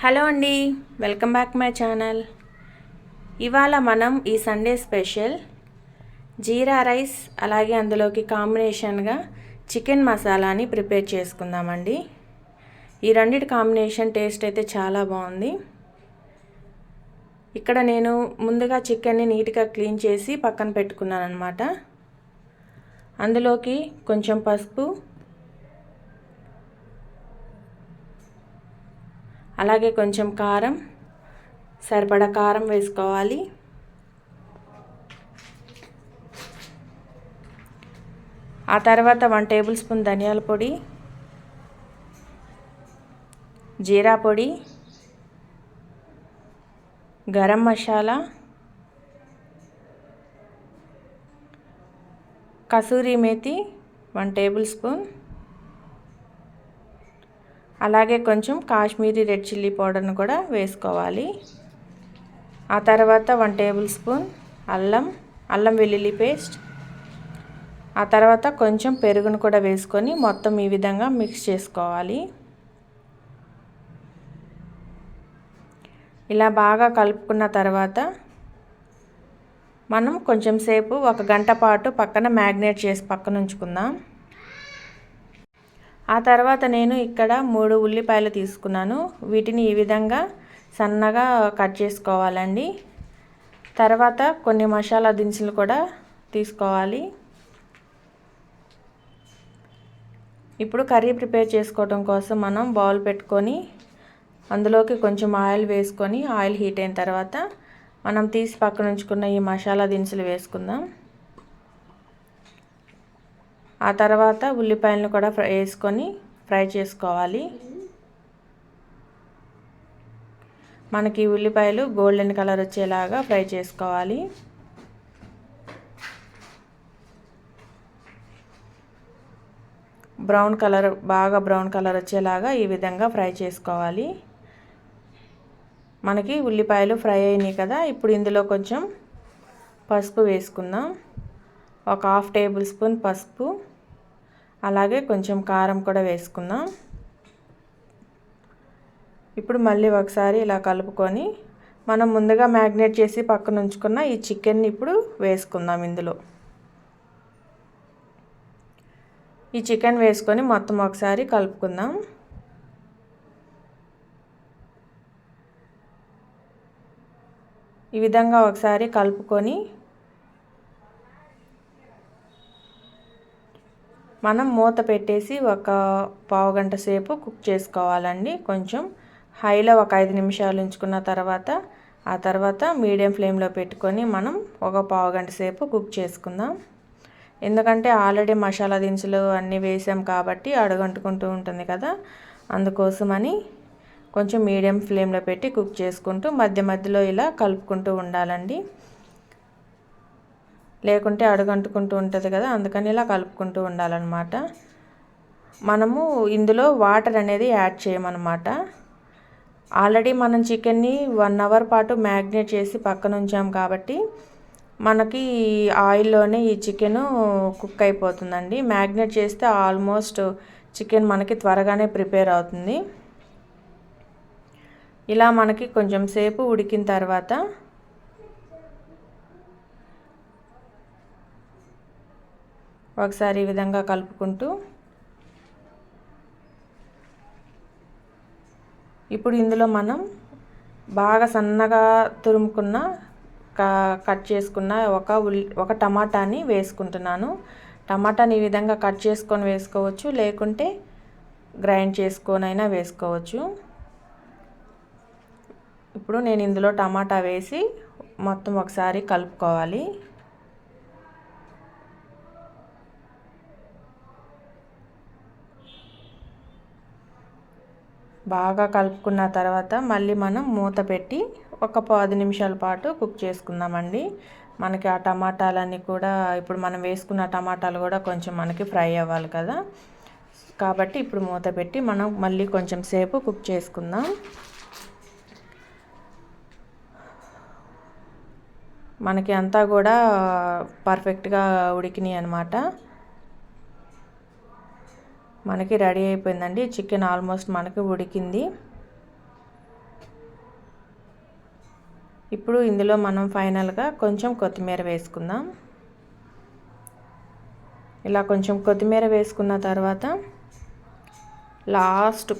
Hello అండి welcome back my channel. ఇవాళ మనం ఈ సండే స్పెషల్ జీరా రైస్ అలాగే అందులోకి కాంబినేషన్గా చికెన్ మసాలాని ప్రిపేర్ చేసుకుందామండి. ఈ రెండింటి కాంబినేషన్ టేస్ట్ అయితే చాలా బాగుంది. ఇక్కడ నేను ముందుగా చికెన్ని నీట్గా క్లీన్ చేసి పక్కన పెట్టుకున్నాను అనమాట అందులోకి కొంచెం పసుపు అలాగే కొంచెం కారం సరిపడా కారం వేసుకోవాలి. ఆ తర్వాత వన్ టేబుల్ స్పూన్ ధనియాల పొడి జీరా పొడి garam masala kasuri methi one table spoon అలాగే కొంచెం కాశ్మీరీ రెడ్ చిల్లీ పౌడర్ను కూడా వేసుకోవాలి. ఆ తర్వాత వన్ టేబుల్ స్పూన్ అల్లం అల్లం వెల్లుల్లి పేస్ట్. ఆ తర్వాత కొంచెం పెరుగును కూడా వేసుకొని మొత్తం ఈ విధంగా మిక్స్ చేసుకోవాలి. ఇలా బాగా కలుపుకున్న తర్వాత మనం కొంచెం సేపు ఒక గంట పాటు పక్కన మ్యాగ్నేట్ చేసి పక్కన ఉంచుకుందాం. ఆ తర్వాత నేను ఇక్కడ మూడు ఉల్లిపాయలు తీసుకున్నాను. వీటిని ఈ విధంగా సన్నగా కట్ చేసుకోవాలండి. తర్వాత కొన్ని మసాలా దినుసులు కూడా తీసుకోవాలి. ఇప్పుడు కర్రీ ప్రిపేర్ చేసుకోవడం కోసం మనం బౌల్ పెట్టుకొని అందులోకి కొంచెం ఆయిల్ వేసుకొని ఆయిల్ హీట్ అయిన తర్వాత మనం తీసి పక్కన ఉంచుకున్న ఈ మసాలా దినుసులు వేసుకుందాం. ఆ తర్వాత ఉల్లిపాయలను కూడా ఫ్రై వేసుకొని ఫ్రై చేసుకోవాలి. మనకి ఉల్లిపాయలు గోల్డెన్ కలర్ వచ్చేలాగా ఫ్రై చేసుకోవాలి. బ్రౌన్ కలర్ బాగా బ్రౌన్ కలర్ వచ్చేలాగా ఈ విధంగా ఫ్రై చేసుకోవాలి. మనకి ఉల్లిపాయలు ఫ్రై అయినాయి కదా ఇప్పుడు ఇందులో కొంచెం పసుపు వేసుకుందాం. ఒక హాఫ్ టేబుల్ స్పూన్ పసుపు అలాగే కొంచెం కారం కూడా వేసుకుందాం. ఇప్పుడు మళ్ళీ ఒకసారి ఇలా కలుపుకొని మనం ముందుగా మ్యాగ్నేట్ చేసి పక్కన ఉంచుకున్న ఈ చికెన్ని ఇప్పుడు వేసుకుందాం ఇందులో. ఈ చికెన్ వేసుకొని మొత్తం ఒకసారి కలుపుకుందాం. ఈ విధంగా ఒకసారి కలుపుకొని మనం మూత పెట్టేసి ఒక పావు గంట సేపు కుక్ చేసుకోవాలండి. కొంచెం హైలో ఒక ఐదు నిమిషాలు ఉంచుకున్న తర్వాత ఆ తర్వాత మీడియం ఫ్లేమ్లో పెట్టుకొని మనం ఒక పావు గంట సేపు కుక్ చేసుకుందాం. ఎందుకంటే ఆల్రెడీ మసాలా దినుసులు అన్నీ వేసాం కాబట్టి అడుగంటుకుంటూ ఉంటుంది కదా. అందుకోసమని కొంచెం మీడియం ఫ్లేమ్లో పెట్టి కుక్ చేసుకుంటూ మధ్య మధ్యలో ఇలా కలుపుకుంటూ ఉండాలండి. లేకుంటే అడుగంటుకుంటూ ఉంటుంది కదా అందుకని ఇలా కలుపుకుంటూ ఉండాలన్నమాట. మనము ఇందులో వాటర్ అనేది యాడ్ చేయమన్నమాట. ఆల్రెడీ మనం చికెన్ని వన్ అవర్ పాటు మ్యాగ్నేట్ చేసి పక్కన ఉంచాం కాబట్టి మనకి ఆయిల్లోనే ఈ చికెను కుక్ అయిపోతుందండి. మ్యాగ్నేట్ చేస్తే ఆల్మోస్ట్ చికెన్ మనకి త్వరగానే ప్రిపేర్ అవుతుంది. ఇలా మనకి కొంచెం సేపు ఉడికిన తర్వాత ఒకసారి ఈ విధంగా కలుపుకుంటూ ఇప్పుడు ఇందులో మనం బాగా సన్నగా తురుముకున్న కట్ చేసుకున్న ఒక ఉల్లి ఒక టమాటాని వేసుకుంటున్నాను. టమాటాని ఈ విధంగా కట్ చేసుకొని వేసుకోవచ్చు లేకుంటే గ్రైండ్ చేసుకొనైనా వేసుకోవచ్చు. ఇప్పుడు నేను ఇందులో టమాటా వేసి మొత్తం ఒకసారి కలుపుకోవాలి. బాగా కలుపుకున్న తర్వాత మళ్ళీ మనం మూత పెట్టి ఒక పది నిమిషాల పాటు కుక్ చేసుకుందామండి. మనకి ఆ టమాటాలన్నీ కూడా ఇప్పుడు మనం వేసుకున్న టమాటాలు కూడా కొంచెం మనకి ఫ్రై అవ్వాలి కదా. కాబట్టి ఇప్పుడు మూత పెట్టి మనం మళ్ళీ కొంచెం సేపు కుక్ చేసుకుందాం. మనకి అంతా కూడా పర్ఫెక్ట్గా ఉడికినాయి అనమాట మనకి రెడీ అయిపోయిందండి. చికెన్ ఆల్మోస్ట్ మనకి ఉడికింది. ఇప్పుడు ఇందులో మనం ఫైనల్గా కొంచెం కొత్తిమీర వేసుకుందాం. ఇలా కొంచెం కొత్తిమీర వేసుకున్న తర్వాత లాస్ట్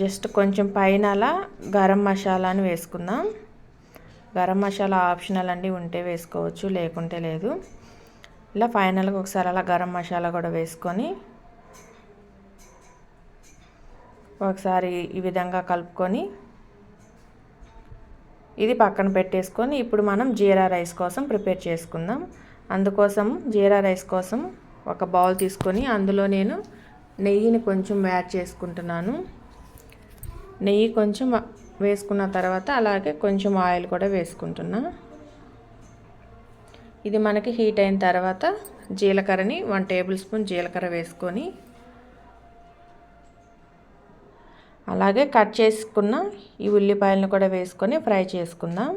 జస్ట్ కొంచెం పైన అలా గరం మసాలాని వేసుకుందాం. గరం మసాలా ఆప్షనల్ అండి ఉంటే వేసుకోవచ్చు లేకుంటే లేదు. ఇలా ఫైనల్గా ఒకసారి అలా గరం మసాలా కూడా వేసుకొని ఒకసారి ఈ విధంగా కలుపుకొని ఇది పక్కన పెట్టేసుకొని ఇప్పుడు మనం జీరా రైస్ కోసం ప్రిపేర్ చేసుకుందాం. అందుకోసం జీరా రైస్ కోసం ఒక బౌల్ తీసుకొని అందులో నేను నెయ్యిని కొంచెం యాడ్ చేసుకుంటున్నాను. నెయ్యి కొంచెం వేసుకున్న తర్వాత అలాగే కొంచెం ఆయిల్ కూడా వేసుకుంటున్నా. ఇది మనకి హీట్ అయిన తర్వాత జీలకర్రని వన్ టేబుల్ స్పూన్ జీలకర్ర వేసుకొని అలాగే కట్ చేసుకున్న ఈ ఉల్లిపాయలను కూడా వేసుకొని ఫ్రై చేసుకుందాం.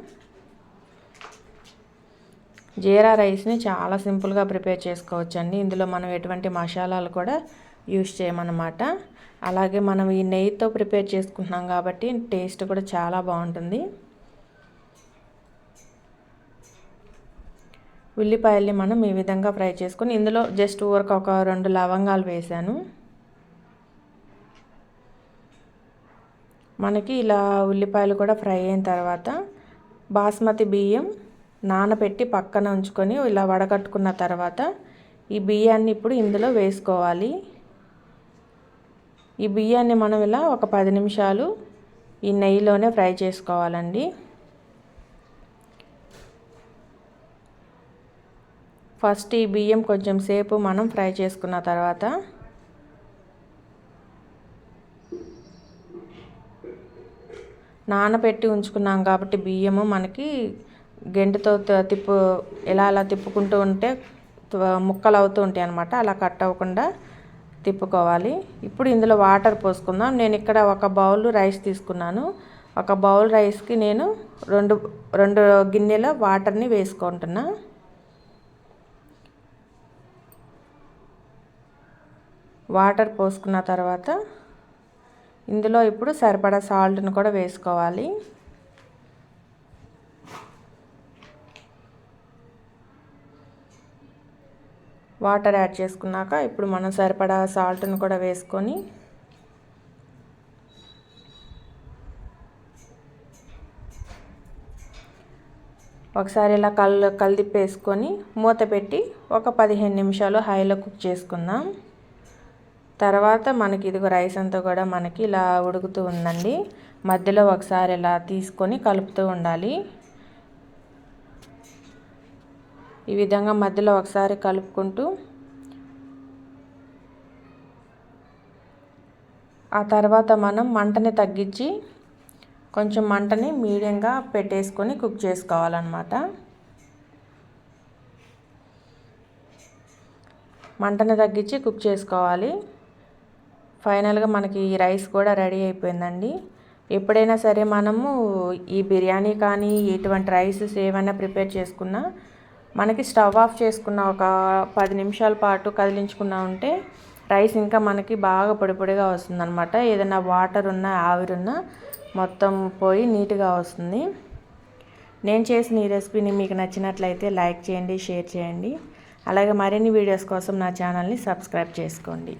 జీరా రైస్ని చాలా సింపుల్గా ప్రిపేర్ చేసుకోవచ్చండి. ఇందులో మనం ఎటువంటి మసాలాలు కూడా యూస్ చేయమన్నమాట. అలాగే మనం ఈ నెయ్యితో ప్రిపేర్ చేసుకుంటున్నాం కాబట్టి టేస్ట్ కూడా చాలా బాగుంటుంది. ఉల్లిపాయల్ని మనం ఈ విధంగా ఫ్రై చేసుకొని ఇందులో జస్ట్ ఊరక ఒక రెండు లవంగాలు వేసాను. మనకి ఇలా ఉల్లిపాయలు కూడా ఫ్రై అయిన తర్వాత బాస్మతి బియ్యం నానబెట్టి పక్కన ఉంచుకొని ఇలా వడగట్టుకున్న తర్వాత ఈ బియ్యాన్ని ఇప్పుడు ఇందులో వేసుకోవాలి. ఈ బియ్యాన్ని మనం ఇలా ఒక పది నిమిషాలు ఈ నెయ్యిలోనే ఫ్రై చేసుకోవాలండి. ఫస్ట్ ఈ బియ్యం కొంచెం సేపు మనం ఫ్రై చేసుకున్న తర్వాత నానబెట్టి ఉంచుకున్నాం కాబట్టి బియ్యము మనకి గెంటుతో తిప్పు ఎలా అలా తిప్పుకుంటూ ఉంటే ముక్కలు అవుతూ ఉంటాయి అనమాట అలా కట్ అవ్వకుండా తిప్పుకోవాలి. ఇప్పుడు ఇందులో వాటర్ పోసుకుందాం. నేను ఇక్కడ ఒక బౌల్ రైస్ తీసుకున్నాను. ఒక బౌల్ రైస్కి నేను రెండు రెండు గిన్నెల వాటర్ని వేసుకుంటున్నా. వాటర్ పోసుకున్న తర్వాత ఇందులో ఇప్పుడు సరిపడా సాల్ట్ని కూడా వేసుకోవాలి. వాటర్ యాడ్ చేసుకున్నాక ఇప్పుడు మనం సరిపడా సాల్ట్ని కూడా వేసుకొని ఒకసారి ఇలా కల్ కలిదిప్పేసుకొని మూత పెట్టి ఒక పదిహేను నిమిషాలు హైలో కుక్ చేసుకుందాం. తర్వాత మనకి ఇదిగో రైస్ అంతా కూడా మనకి ఇలా ఉడుకుతూ ఉందండి. మధ్యలో ఒకసారి ఇలా తీసుకొని కలుపుతూ ఉండాలి. ఈ విధంగా మధ్యలో ఒకసారి కలుపుకుంటూ ఆ తర్వాత మనం మంటని తగ్గించి కొంచెం మంటని మీడియంగా పెట్టేసుకొని కుక్ చేసుకోవాలన్నమాట. మంటని తగ్గించి కుక్ చేసుకోవాలి. ఫైనల్గా మనకి ఈ రైస్ కూడా రెడీ అయిపోయిందండి. ఎప్పుడైనా సరే మనము ఈ బిర్యానీ కానీ ఇటువంటి రైసెస్ ఏమైనా ప్రిపేర్ చేసుకున్నా మనకి స్టవ్ ఆఫ్ చేసుకున్న ఒక పది నిమిషాల పాటు కదిలించుకున్నా ఉంటే రైస్ ఇంకా మనకి బాగా పొడి పొడిగా వస్తుందన్నమాట. ఏదైనా వాటర్ ఉన్నా ఆవిరున్నా మొత్తం పోయి నీట్గా వస్తుంది. నేను చేసిన ఈ రెసిపీని మీకు నచ్చినట్లయితే లైక్ చేయండి షేర్ చేయండి. అలాగే మరిన్ని వీడియోస్ కోసం నా ఛానల్ని సబ్స్క్రైబ్ చేసుకోండి.